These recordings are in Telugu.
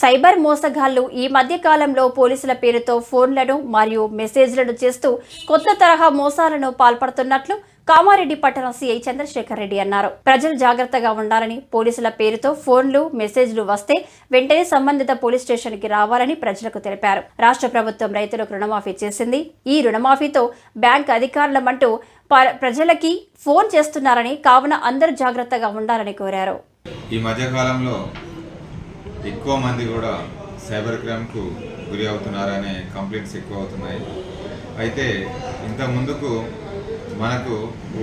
సైబర్ మోసగాళ్ళు ఈ మధ్య కాలంలో పోలీసుల పేరుతో ఫోన్లను మరియు మెసేజ్లను చేస్తూ కొత్త తరహా మోసాలను పాల్పడుతున్నట్లు కామారెడ్డి పట్టణ సీఐ చంద్రశేఖర్ రెడ్డి అన్నారు. ప్రజలు జాగ్రత్తగా ఉండాలని పోలీసుల పేరుతో ఫోన్లు మెసేజ్లు వస్తే వెంటనే సంబంధిత పోలీస్ స్టేషన్కి రావాలని ప్రజలకు తెలిపారు. రాష్ట్ర ప్రభుత్వం రైతులకు రుణమాఫీ చేసింది. ఈ రుణమాఫీతో బ్యాంక్ అధికారులమంటూ ప- ప్రజలకి ఫోన్ చేస్తున్నారని కావున అందరూ జాగ్రత్తగా ఉండాలని కోరారు. ఈ మధ్యకాలంలో ఎక్కువ మంది కూడా సైబర్ క్రైమ్కు గురి అవుతున్నారనే కంప్లైంట్స్ ఎక్కువ అవుతున్నాయి. అయితే ఇంత ముందుకు మనకు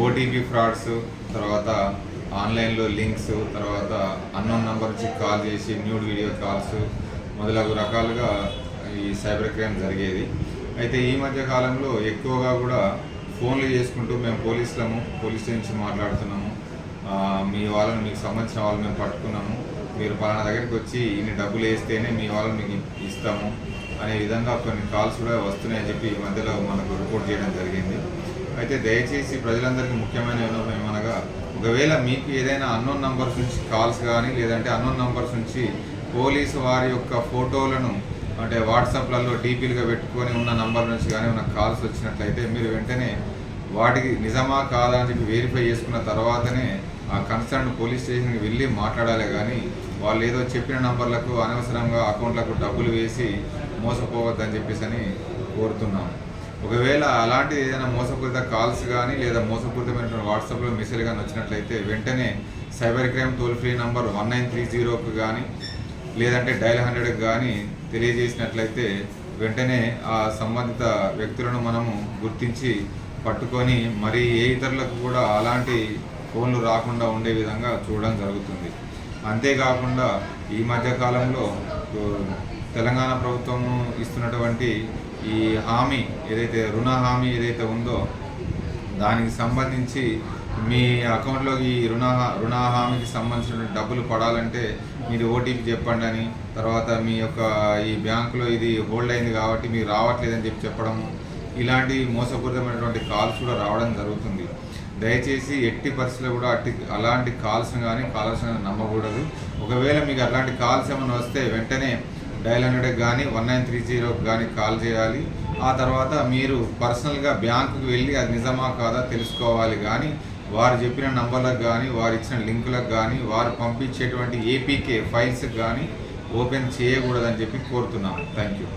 ఓటీపీ ఫ్రాడ్స్ తర్వాత ఆన్లైన్లో లింక్స్ తర్వాత అన్నోన్ నంబర్ నుంచి కాల్ చేసి న్యూడ్ వీడియో కాల్స్ మొదలగు రకాలుగా ఈ సైబర్ క్రైమ్ జరిగేది. అయితే ఈ మధ్య కాలంలో ఎక్కువగా కూడా ఫోన్లు చేసుకుంటూ మేము పోలీసులము పోలీస్ స్టేషన్ నుంచి మాట్లాడుతున్నాము. మీ వాళ్ళని మీకు సంబంధించిన వాళ్ళు మేము పట్టుకున్నాము. మీరు పలానా దగ్గరికి వచ్చి ఇన్ని డబ్బులు వేస్తేనే మీ వాళ్ళని మీకు ఇస్తాము అనే విధంగా కొన్ని కాల్స్ కూడా వస్తున్నాయని చెప్పి ఈ మధ్యలో మనకు రిపోర్ట్ చేయడం జరిగింది. అయితే దయచేసి ప్రజలందరికీ ముఖ్యమైన ఏమనగా ఒకవేళ మీకు ఏదైనా అన్నోన్ నంబర్స్ నుంచి కాల్స్ కానీ లేదంటే అన్నోన్ నంబర్స్ నుంచి పోలీసు వారి యొక్క ఫోటోలను అంటే వాట్సాప్లలో డీపీలుగా పెట్టుకొని ఉన్న నంబర్ నుంచి కానీ ఉన్న కాల్స్ వచ్చినట్లయితే మీరు వెంటనే వాటికి నిజమా కాదా అని చెప్పి వెరిఫై చేసుకున్న తర్వాతనే కన్సర్న్ పోలీస్ స్టేషన్కి వెళ్ళి మాట్లాడాలి కానీ వాళ్ళు ఏదో చెప్పిన నంబర్లకు అనవసరంగా అకౌంట్లకు డబ్బులు వేసి మోసపోవద్దని చెప్పేసి అని కోరుతున్నాం. ఒకవేళ అలాంటి ఏదైనా మోసపూరిత కాల్స్ కానీ లేదా మోసపూరితమైన వాట్సాప్లో మెసేజ్ కానీ వచ్చినట్లయితే వెంటనే cyber crime toll free number one nine three జీరోకి కానీ లేదంటే డైల్ హండ్రెడ్కి కానీ తెలియజేసినట్లయితే వెంటనే ఆ సంబంధిత వ్యక్తులను మనము గుర్తించి పట్టుకొని మరి ఏ ఇతరులకు కూడా అలాంటి ఫోన్లు రాకుండా ఉండే విధంగా చూడడం జరుగుతుంది. అంతేకాకుండా ఈ మధ్య కాలంలో తెలంగాణ ప్రభుత్వం ఇస్తున్నటువంటి ఈ హామీ ఏదైతే రుణ హామీ ఏదైతే ఉందో దానికి సంబంధించి మీ అకౌంట్లోకి ఈ రుణ రుణ హామీకి సంబంధించిన డబ్బులు పడాలంటే మీరు ఓటీపీ చెప్పండి అని తర్వాత మీ యొక్క ఈ బ్యాంకులో ఇది హోల్డ్ అయింది కాబట్టి మీరు రావట్లేదని చెప్పి చెప్పడము ఇలాంటి మోసపూరితమైనటువంటి కాల్స్ కూడా రావడం జరుగుతుంది. దయచేసి ఎట్టి పరిస్థితుల్లో కూడా అట్టి అలాంటి కాల్స్ కానీ కాల్స్ కానీ నమ్మకూడదు. ఒకవేళ మీకు అలాంటి కాల్స్ ఏమైనా వస్తే వెంటనే డైల్ హండ్రెడ్కి కానీ వన్ నైన్ త్రీ జీరోకి కానీ కాల్ చేయాలి. ఆ తర్వాత మీరు పర్సనల్గా బ్యాంకుకి వెళ్ళి అది నిజమా కాదా తెలుసుకోవాలి కానీ వారు చెప్పిన నంబర్లకు కానీ వారు ఇచ్చిన లింకులకు కానీ వారు పంపించేటువంటి ఏపీకే ఫైల్స్కి కానీ ఓపెన్ చేయకూడదని చెప్పి కోరుతున్నాను థ్యాంక్ యూ